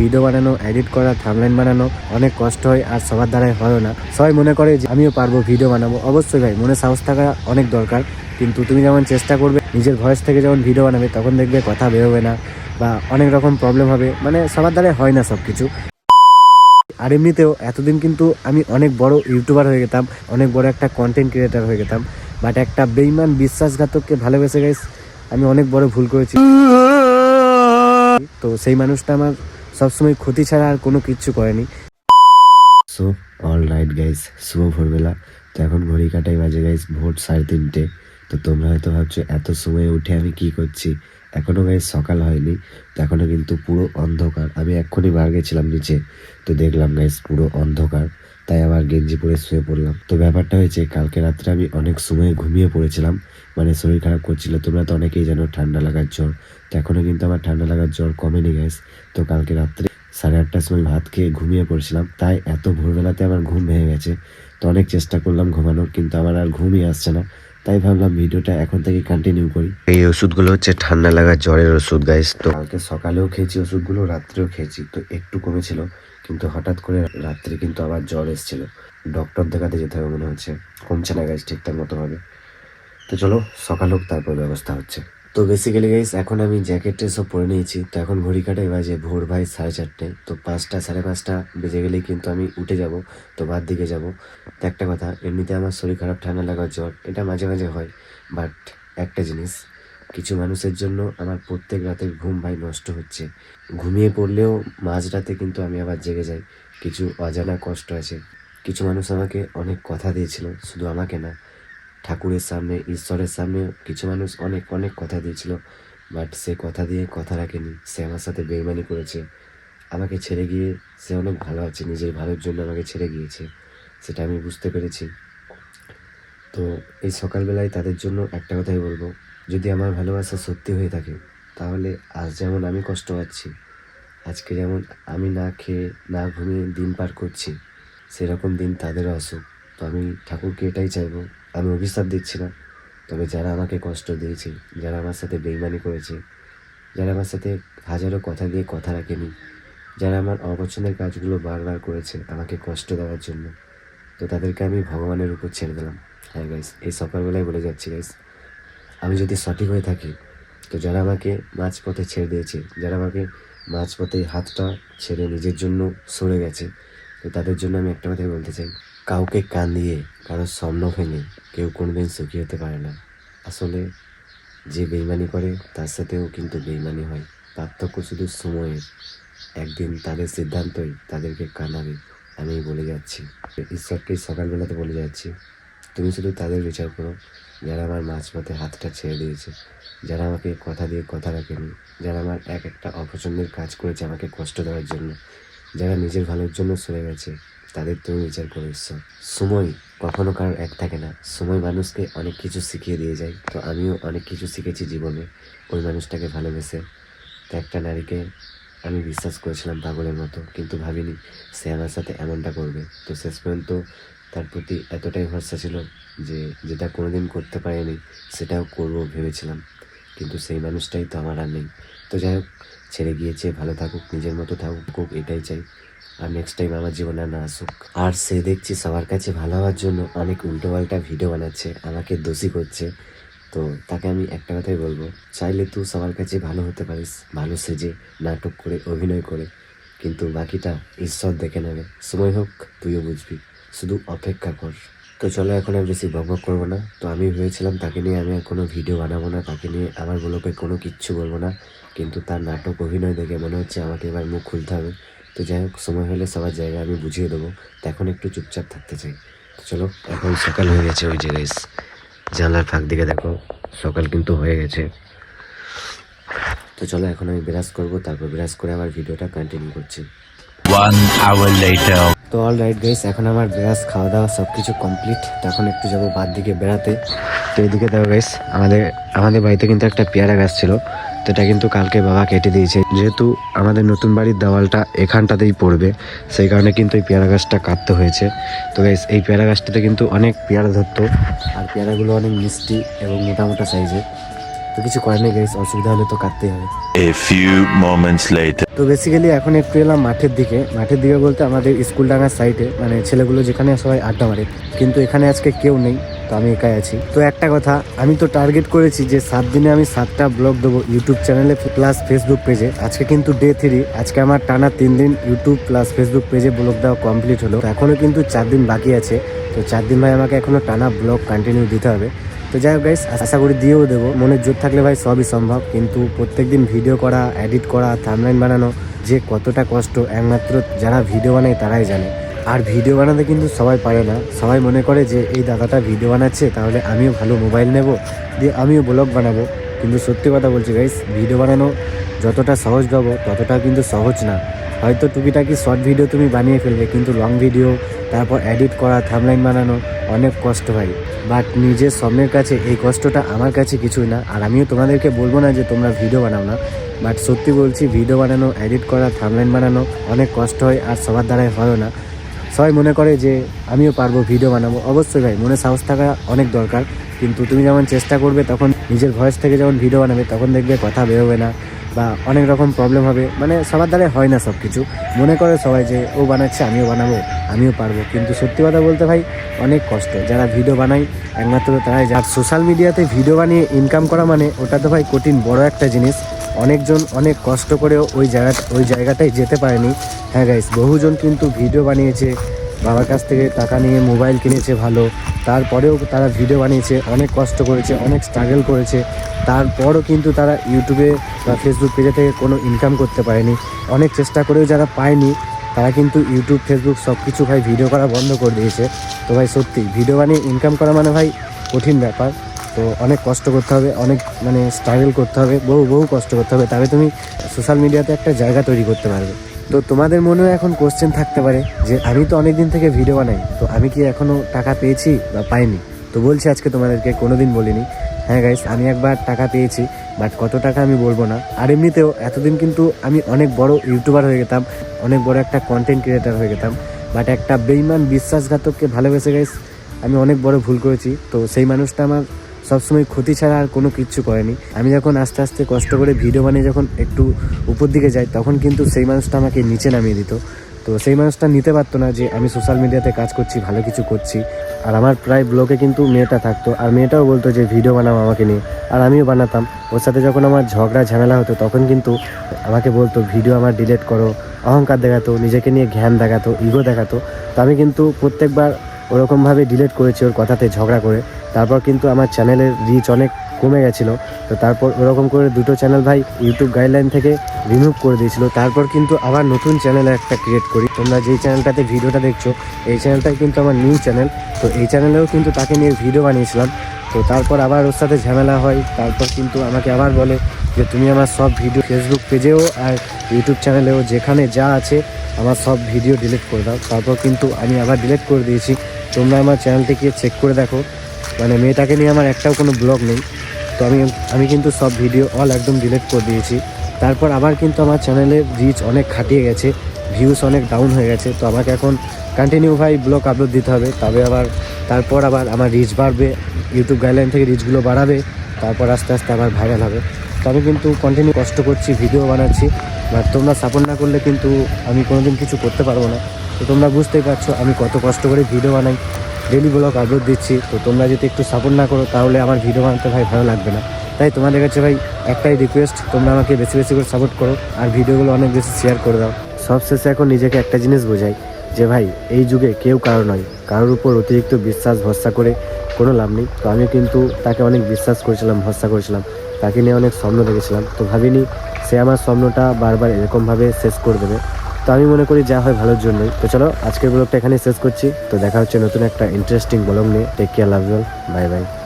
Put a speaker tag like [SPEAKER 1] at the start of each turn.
[SPEAKER 1] Video বানানো edit করা থামলাইন বানানো, অনেক কষ্ট হয় আর সবার দ্বারাই হয় না। সবাই মনে করে যে আমিও পারব ভিডিও বানাবো। অবশ্যই ভাই, মনে সাহস থাকা অনেক দরকার। কিন্তু তুমি যেমন চেষ্টা করবে, নিজের ভয়েস থেকে যখন ভিডিও বানাবে, তখন দেখবে কথা বেরোবে না বা অনেক রকম প্রবলেম হবে। মানে সবার দ্বারাই হয় না সব কিছু আর এমনিতেও এতদিন কিন্তু আমি অনেক বড় ইউটিউবার হয়ে গেতাম, অনেক বড় একটা কন্টেন্ট ক্রিয়েটার হয়ে গেতাম। বাট একটা বেইমান বিশ্বাসঘাতককে ভালোবেসে গাইস আমি অনেক বড় ভুল করেছি। তো সেই মানুষটা আমার সবসময় ক্ষতি ছাড়া আর কোনো কিচ্ছু করেনি। সো অল রাইট গাইস শুভ ভোরবেলা। তো এখন ঘড়ি কাটাই বাজে গাইস ভোর সাড়ে তিনটে। তো তোমরা হয়তো ভাবছ, এত সময় উঠে আমি কি করছি? এখনও গাইস সকাল হয়নি। তো এখনও কিন্তু পুরো অন্ধকার। আমি এক্ষুনি বার গেছিলাম নিচে। তো দেখলাম গাইস পুরো অন্ধকার। তাই আবার গেঞ্জি পরে শুয়ে পড়লাম। তো ব্যাপারটা হয়েছে কালকে রাত্রে আমি অনেক সময় ঘুমিয়ে পড়েছিলাম। মানে শরীর খারাপ করছিল তোমরা তো অনেকেই জানো ঠান্ডা লাগার জ্বর। তো এখনও কিন্তু আমার ঠান্ডা লাগার জ্বর কমেনি গাইস তো কালকে রাত্রে সাড়ে আটটার সময় ভাত খেয়ে ঘুমিয়ে পড়েছিলাম। তাই এত ভোরবেলাতে আমার ঘুম ভেঙে গেছে। তো অনেক চেষ্টা করলাম ঘুমানোর কিন্তু আমার আর ঘুমই আসছে না। তাই ভাবলাম ভিডিওটা এখন থেকে কন্টিনিউ করি। এই ওষুধগুলো হচ্ছে ঠান্ডা লাগার জ্বরের ওষুধ গাইস তো কালকে সকালেও খেয়েছি ওষুধগুলো রাত্রেও খেয়েছি। তো একটু কমেছিল। কিন্তু হঠাৎ করে রাত্রে কিন্তু আবার জ্বর এসেছিল। ডক্টর দেখাতে যেতে হবে মনে হচ্ছে। কমছে না গাইস ঠিকঠাক মতো হবে। তো চলো, সকাল হোক, তারপর ব্যবস্থা হচ্ছে। তো বেসিক্যালি গাইস এখন আমি জ্যাকেট সব পরে নিয়েছি। তো এখন ঘড়ি কাটাই বাজে ভোর ভাই সাড়ে চারটে। তো পাঁচটা, সাড়ে পাঁচটা বেজে গেলেই কিন্তু আমি উঠে যাব। তো বাদ দিকে যাব। তো একটা কথা, এমনিতে আমার শরীর খারাপ, ঠান্ডা লাগার জ্বর, এটা মাঝে মাঝে হয়। বাট একটা জিনিস কিছু মানুষের জন্য আমার প্রত্যেক রাতের ঘুম ভাই নষ্ট হচ্ছে। ঘুমিয়ে পড়লেও মাঝরাতে কিন্তু আমি আবার জেগে যাই। কিছু অজানা কষ্ট আছে। কিছু মানুষ আমাকে অনেক কথা দিয়েছিল, শুধু আমাকে না। ঠাকুরের সামনে, ঈশ্বরের সামনে কিছু মানুষ অনেক অনেক কথা দিয়েছিল। বাট সে কথা দিয়ে কথা রাখেনি। সে আমার সাথে বেইমানি করেছে। আমাকে ছেড়ে গিয়ে সে অনেক ভালো আছে, নিজের ভালোর জন্য আমাকে ছেড়ে গিয়েছে। সেটা আমি বুঝতে পেরেছি। তো এই সকালবেলায় তাদের জন্য একটা কথাই বলব। যদি আমার ভালোবাসা সত্যি হয়ে থাকে, তাহলে আজ যেমন আমি কষ্ট পাচ্ছি, আজকে যেমন আমি না খেয়ে, না ঘুমিয়ে দিন পার করছি, সেরকম দিন তাদেরও আসুক তো আমি ঠাকুরকে এটাই চাইব, আমি অভিশাপ দিচ্ছি না। তবে যারা আমাকে কষ্ট দিয়েছে, যারা আমার সাথে বেইমানি করেছে, যারা আমার সাথে হাজারো কথা দিয়ে কথা রাখেনি, যারা আমার অপছন্দের কাজগুলো বারবার করেছে আমাকে কষ্ট দেওয়ার জন্য, তো তাদেরকে আমি ভগবানের উপর ছেড়ে দিলাম। হ্যাঁ গাইস এই সকালবেলায় বলে যাচ্ছি গাইস আমি যদি সঠিক হয়ে থাকি, তো যারা আমাকে মাঝপথে ছেড়ে দিয়েছে, যারা আমাকে মাঝপথে হাতটা ছেড়ে নিজের জন্য সরে গেছে, তো তাদের জন্য আমি একটা কথাই বলতে চাই। কাউকে কান দিয়ে কারোর স্বপ্ন ভেঙে কেউ কোনোদিন সুখী হতে পারে না। আসলে যে বেইমানি করে, তার সাথেও কিন্তু বেইমানি হয়। পার্থক্য শুধু সময়ের। একদিন তাদের সিদ্ধান্তই তাদেরকে কানাবে আমি বলে যাচ্ছি। ঈশ্বরকে সকালবেলাতে বলে যাচ্ছি। তুমি শুধু তাদের বিচার করো। যারা আমার মাঝপথে হাতটা ছেড়ে দিয়েছে, যারা আমাকে কথা দিয়ে কথা রাখেনি, যারা আমার এক একটা অপছন্দের কাজ করেছে আমাকে কষ্ট দেওয়ার জন্য, যারা নিজের ভালোর জন্য সরে গেছে, তাদের তুমি বিচার করো ঈশ্বর। সময় কখনো কারোর এক থাকে না। সময় মানুষকে অনেক কিছু শিখিয়ে দিয়ে যায়। তো আমিও অনেক কিছু শিখেছি জীবনে। ওই মানুষটাকে ভালোবেসে তো একটা নারীকে আমি বিশ্বাস করেছিলাম পাগলের মতো, কিন্তু ভাবিনি সে আমার সাথে এমনটা করবে। তো শেষ পর্যন্ত তার প্রতি এতটাই ভরসা ছিল যে যেটা কোনোদিন করতে পারিনি, সেটাও করব ভেবেছিলাম। কিন্তু সেই মানুষটাই তো আমার আর নেই। তো যাই হোক, ছেড়ে গিয়েছে, ভালো থাকুক, নিজের মতো থাকুক এটাই চাই। আর নেক্সট টাইম আমার জীবনে না আসুক। আর সে দেখছি সবার কাছে ভালো হওয়ার জন্য অনেক উল্টোপাল্টা ভিডিও বানাচ্ছে, আমাকে দোষী করছে। তো তাকে আমি একটা কথাই বলব, চাইলে তুই সবার কাছে ভালো হতে পারিস, ভালো সেজে, নাটক করে, অভিনয় করে। কিন্তু বাকিটা ঈশ্বর দেখে নেবে। সময় হোক, তুইও বুঝবি। শুধু অপেক্ষা কর। তো চলো এখন আর বেশি বকবক করব না। তো আমি ভেবেছিলাম তাকে নিয়ে আমি আর কোনো ভিডিও বানাবো না, তাকে নিয়ে আমার ব্লগে কোনো কিচ্ছু বলব না। কিন্তু তার নাটক অভিনয় দেখে মনে হচ্ছে আমাকে এবার মুখ খুলতে হবে। তো যাই হোক, সময় হলে সবার জায়গায় আমি বুঝিয়ে দেবো। তো এখন একটু চুপচাপ থাকতে চাই। তো চলো, এখন সকাল হয়ে গেছে ওই জায়গায় জানলার ফাঁক দিকে দেখো, সকাল কিন্তু হয়ে গেছে। তো চলো, এখন আমি বিরাজ করব, তারপর বিরাজ করে আবার ভিডিওটা কন্টিনিউ করছি. তো অল রাইট গাইস এখন আমার বিরাজ খাওয়া দাওয়া সব কিছু কমপ্লিট তো এখন একটু যাব বাদ দিকে বেড়াতে। তো এদিকে দেখো গাইস আমাদের আমাদের বাড়িতে কিন্তু একটা পেয়ারা গাছ ছিল। তো এটা কিন্তু কালকে বাবা কেটে দিয়েছে। যেহেতু আমাদের নতুন বাড়ির দেওয়ালটা এখানটাতেই পড়বে, সেই কারণে কিন্তু এই পেয়ারা গাছটা কাটতে হয়েছে। তো গাইস এই পেয়ারা গাছটাতে কিন্তু অনেক পেয়ারা ধরতো। আর পেয়ারাগুলো অনেক মিষ্টি এবং মোটা মোটা সাইজের তো কিছু করার নেই গাইস অসুবিধা হলে তো কাটতেই হবে।
[SPEAKER 2] A few moments later.
[SPEAKER 1] তো বেসিক্যালি এখন একটু এলাম মাঠের দিকে মাঠের দিকে বলতে আমাদের স্কুল ডাঙার সাইডে মানে ছেলেগুলো যেখানে সবাই আড্ডা মারে। কিন্তু এখানে আজকে কেউ নেই তো আমি একাই আছি। তো একটা কথা আমি তো টার্গেট করেছি যে সাত দিনে আমি সাতটা ব্লগ দেবো ইউটিউব চ্যানেলে প্লাস ফেসবুক পেজে আজকে কিন্তু ডে থ্রি আজকে আমার টানা তিন দিন ইউটিউব প্লাস ফেসবুক পেজে ব্লগ দেওয়া কমপ্লিট হলো। এখনও কিন্তু চার দিন বাকি আছে। তো চার দিন ভাই আমাকে এখনও টানা ব্লগ কন্টিনিউ দিতে হবে। তো যাই হোক গাইস আশা করি দিয়েও দেবো। মনের জোর থাকলে ভাই সবই সম্ভব। কিন্তু প্রত্যেকদিন ভিডিও করা এডিট করা থামলাইন বানানো, যে কতটা কষ্ট, একমাত্র যারা ভিডিও বানায় তারাই জানে। আর ভিডিও বানাতে কিন্তু সবাই পারে না। সবাই মনে করে যে, এই দাদাটা ভিডিও বানাচ্ছে, তাহলে আমিও ভালো মোবাইল নেব, দিয়ে আমিও ব্লগ বানাবো। কিন্তু সত্যি কথা বলছি গাইস ভিডিও বানানো যতটা সহজ ভাবো ততটা কিন্তু সহজ না। হয়তো টুকিটাকি শর্ট ভিডিও তুমি বানিয়ে ফেলবে, কিন্তু লং ভিডিও তারপর এডিট করা থামলাইন বানানো অনেক কষ্ট হয় বাট নিজের স্বপ্নের কাছে এই কষ্টটা আমার কাছে কিছুই না, আর আমিও তোমাদেরকে বলব না যে তোমরা ভিডিও বানাও না। বাট সত্যি বলছি ভিডিও বানানো এডিট করা থামলাইন বানানো অনেক কষ্ট হয়, আর সবার দ্বারাই হয়ও না। সবাই মনে করে যে আমিও পারব ভিডিও বানাবো। অবশ্যই ভাই, মনে সাহস থাকা অনেক দরকার। কিন্তু তুমি যখন চেষ্টা করবে তখন নিজের ভয়েস থেকে যখন ভিডিও বানাবে তখন দেখবে কথা বেরোবে না বা অনেক রকম প্রবলেম হবে। মানে সবার দ্বারা হয় না সব কিছু মনে করে সবাই যে, ও বানাচ্ছে, আমিও বানাবো, আমিও পারব। কিন্তু সত্যি কথা বলতে ভাই, অনেক কষ্ট। যারা ভিডিও বানায়, একমাত্র তারাই যার সোশ্যাল মিডিয়াতে ভিডিও বানিয়ে ইনকাম করা মানে ওটা তো ভাই কঠিন, বড় একটা জিনিস। অনেকজন অনেক কষ্ট করেও ওই জায়গা ওই জায়গাটায় যেতে পারেনি। হ্যাঁ গাইস বহুজন কিন্তু ভিডিও বানিয়েছে বাবার কাছ থেকে টাকা নিয়ে মোবাইল কিনেছে ভালো। তারপরেও তারা ভিডিও বানিয়েছে, অনেক কষ্ট করেছে, অনেক স্ট্রাগল করেছে। তারপরও কিন্তু তারা ইউটিউবে বা ফেসবুক পেজে থেকে কোনো ইনকাম করতে পারেনি। অনেক চেষ্টা করেও যারা পায়নি, তারা কিন্তু ইউটিউব ফেসবুক সব কিছু ভাই ভিডিও করা বন্ধ করে দিয়েছে। তো ভাই সত্যি ভিডিও বানিয়ে ইনকাম করা মানে ভাই কঠিন ব্যাপার। তো অনেক কষ্ট করতে হবে, অনেক মানে স্ট্রাগল করতে হবে, বহু বহু কষ্ট করতে হবে। তবে তুমি সোশ্যাল মিডিয়াতে একটা জায়গা তৈরি করতে পারবে। তো তোমাদের মনেও এখন কোশ্চেন থাকতে পারে যে আমি তো অনেক দিন থেকে ভিডিও বানাই, তো আমি কি এখনও টাকা পেয়েছি বা পাইনি? তো বলছি আজকে তোমাদেরকে, কোনোদিন বলিনি। হ্যাঁ গাইস আমি একবার টাকা পেয়েছি বাট কত টাকা আমি বলব না। আর এমনিতেও এতদিন কিন্তু আমি অনেক বড় ইউটিউবার হয়ে গেতাম, অনেক বড় একটা কন্টেন্ট ক্রিয়েটার হয়ে গেতাম বাট একটা বেইমান বিশ্বাসঘাতককে ভালোবেসে গাইস আমি অনেক বড় ভুল করেছি। তো সেই মানুষটা আমার সবসময় ক্ষতি ছাড়া আর কোনো কিচ্ছু করেনি। আমি যখন আস্তে আস্তে কষ্ট করে ভিডিও বানিয়ে যখন একটু উপর দিকে যাই, তখন কিন্তু সেই মানুষটা আমাকে নিচে নামিয়ে দিত। তো সেই মানুষটা নিতে পারতো না যে আমি সোশ্যাল মিডিয়াতে কাজ করছি, ভালো কিছু করছি। আর আমার প্রায় ব্লগে কিন্তু মেয়েটা থাকতো। আর মেয়েটাও বলতো যে ভিডিও বানাও আমাকে নিয়ে। আর আমিও বানাতাম। ওর সাথে যখন আমার ঝগড়া, ঝামেলা হতো, তখন কিন্তু আমাকে বলতো ভিডিও আমার ডিলিট করো। অহংকার দেখাতো, নিজেকে নিয়ে জ্ঞান দেখাতো ইগো দেখাতো। তো আমি কিন্তু প্রত্যেকবার ওরকমভাবে ডিলিট করেছি ওর কথাতে ঝগড়া করে। তারপর কিন্তু আমার চ্যানেলের রিচ অনেক কমে গেছিল। তো তারপর ওরকম করে দুটো চ্যানেল ভাই ইউটিউব গাইডলাইন থেকে রিমুভ করে দিয়েছিল। তারপর কিন্তু আবার নতুন চ্যানেল একটা ক্রিয়েট করি। তোমরা যেই চ্যানেলটাতে ভিডিওটা দেখছ, এই চ্যানেলটাই কিন্তু আমার নিউ চ্যানেল তো এই চ্যানেলেও কিন্তু তাকে নিয়ে ভিডিও বানিয়েছিলাম। তো তারপর আবার ওর সাথে ঝামেলা হয়। তারপর কিন্তু আমাকে আবার বলে যে তুমি আমার সব ভিডিও ফেসবুক পেজেও আর ইউটিউব চ্যানেলেও যেখানে যা আছে, আমার সব ভিডিও ডিলিট করে দাও। তারপর কিন্তু আমি আবার ডিলিট করে দিয়েছি। তোমরা আমার চ্যানেলটি গিয়ে চেক করে দেখো। মানে মেয়েটাকে নিয়ে আমার একটাও কোনো ব্লগ নেই। তো আমি আমি কিন্তু সব ভিডিও অল একদম ডিলিট করে দিয়েছি। তারপর আবার কিন্তু আমার চ্যানেলের রিচ অনেক খাটিয়ে গেছে। ভিউস অনেক ডাউন হয়ে গেছে। তো আমাকে এখন কন্টিনিউ ভাই ব্লগ আপলোড দিতে হবে। তবে আবার, তারপর আবার আমার রিচ বাড়বে। ইউটিউব গাইডলাইন থেকে রিচগুলো বাড়াবে। তারপর আস্তে আস্তে আবার ভাইরাল হবে। তো আমি কিন্তু কন্টিনিউ কষ্ট করছি ভিডিও বানাচ্ছি বাট তোমরা সাপোর্ট না করলে কিন্তু আমি কোনোদিন কিছু করতে পারব না। তো তোমরা বুঝতেই পারছ, আমি কত কষ্ট করে ভিডিও বানাই। ডেলি ব্লগ আপলোড দিচ্ছি, তো তোমরা যদি একটু সাপোর্ট না করো, তাহলে আমার ভিডিও বানাতে ভাই ভালো লাগবে না। তাই তোমাদের কাছে ভাই একটাই রিকোয়েস্ট তোমরা আমাকে বেশি বেশি করে সাপোর্ট করো, আর ভিডিওগুলো অনেক বেশি শেয়ার করে দাও। সব শেষে এখন নিজেকে একটা জিনিস বোঝাই, যে ভাই, এই যুগে কেউ কারও নয়। কারোর উপর অতিরিক্ত বিশ্বাস, ভরসা করে কোনো লাভ নেই। তো আমি কিন্তু তাকে অনেক বিশ্বাস করেছিলাম, ভরসা করেছিলাম। তাকে নিয়ে অনেক স্বপ্ন দেখেছিলাম। তো ভাবিনি সে আমার স্বপ্নটা বারবার এরকমভাবে শেষ করে দেবে। তো আমি মনে করি যা হয় ভালোর জন্যই। তো চলো, আজকের ব্লগটা এখানে শেষ করছি। তো দেখা হচ্ছে নতুন একটা ইন্টারেস্টিং ব্লগ নিয়ে। Take care love bye bye